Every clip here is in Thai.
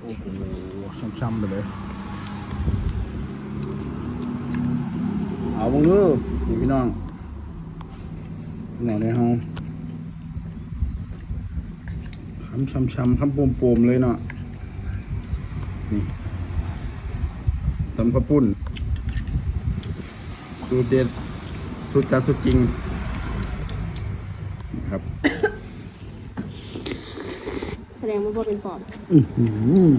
โอ้โหช้ำๆไปเลย เอาบังดูนี่พี่น้องหน่อยในห้องคำช้ำๆคำโปมๆเลยเนาะ นี่ตำข้าวปุ้นสูตรเด็ดสูตรจัดสูตรจริงนะครับ แส ดงว่าบ่เป็นปอบอื้อหือ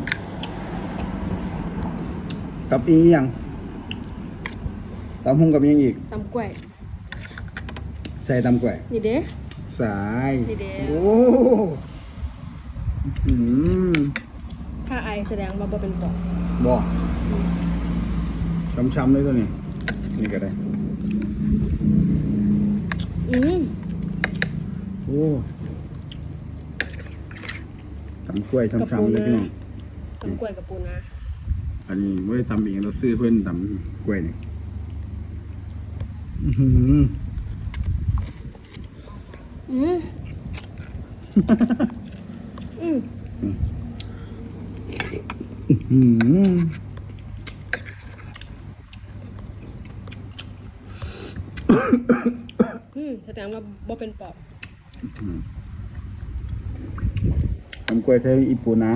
กับอีกอย่างตำหุ่งกับอีกอย่างอีก ตำกล้วยใส่ตำกล้วย นี่เด้ สายนี่เด้ โอ้อืมถ้าไอแสดงว่าบ่เป็นปอบบอกช้ำๆเลยตัวนี้ นี่ก็ได้ อืมโอ้ตำ กล้วยช้ำๆเลยพี่น้องตำกล้วยกับปูนาอันนี้ไม่ได้ตำเองเราซื้อเพื่อนตำกล้วยนี่อื้อหืออืมอืมอืมอืมแสดงว่าบ่เป็นปอบ ตำกล้วยใช้อีปูนะ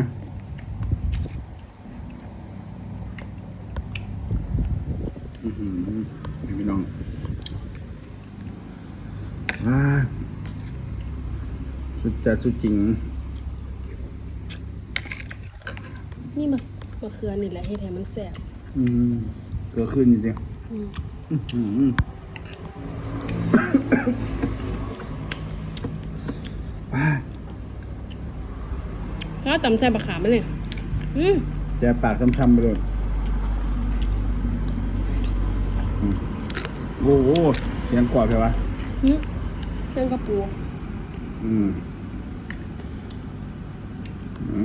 อื้อหือนี่พี่น้องอ่าสุดจัดสุดจริง นี่มะมะเขือนี่แหละเฮ็ดให้มันแซ่บอืมเกิดขึ้นจริงอืมๆอื้อหือว้ แล้วตำใส่บะขามมันเนี่ยอืมแจปากช้ำๆไปเลยอืมโอ้โหเสียงกรอบใช่ปะอืมเต้นกระปูอืม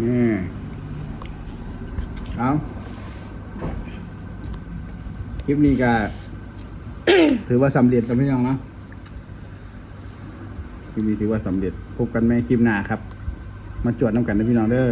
นี่เอาคลิปนี้ก็ ถือว่าสำเร็จกันพี่น้องเนาะคลิปนี้ถือว่าสำเร็จพบกันไหมคลิปหน้าครับ มาจวดน้ำกันนะพี่น้องเด้อ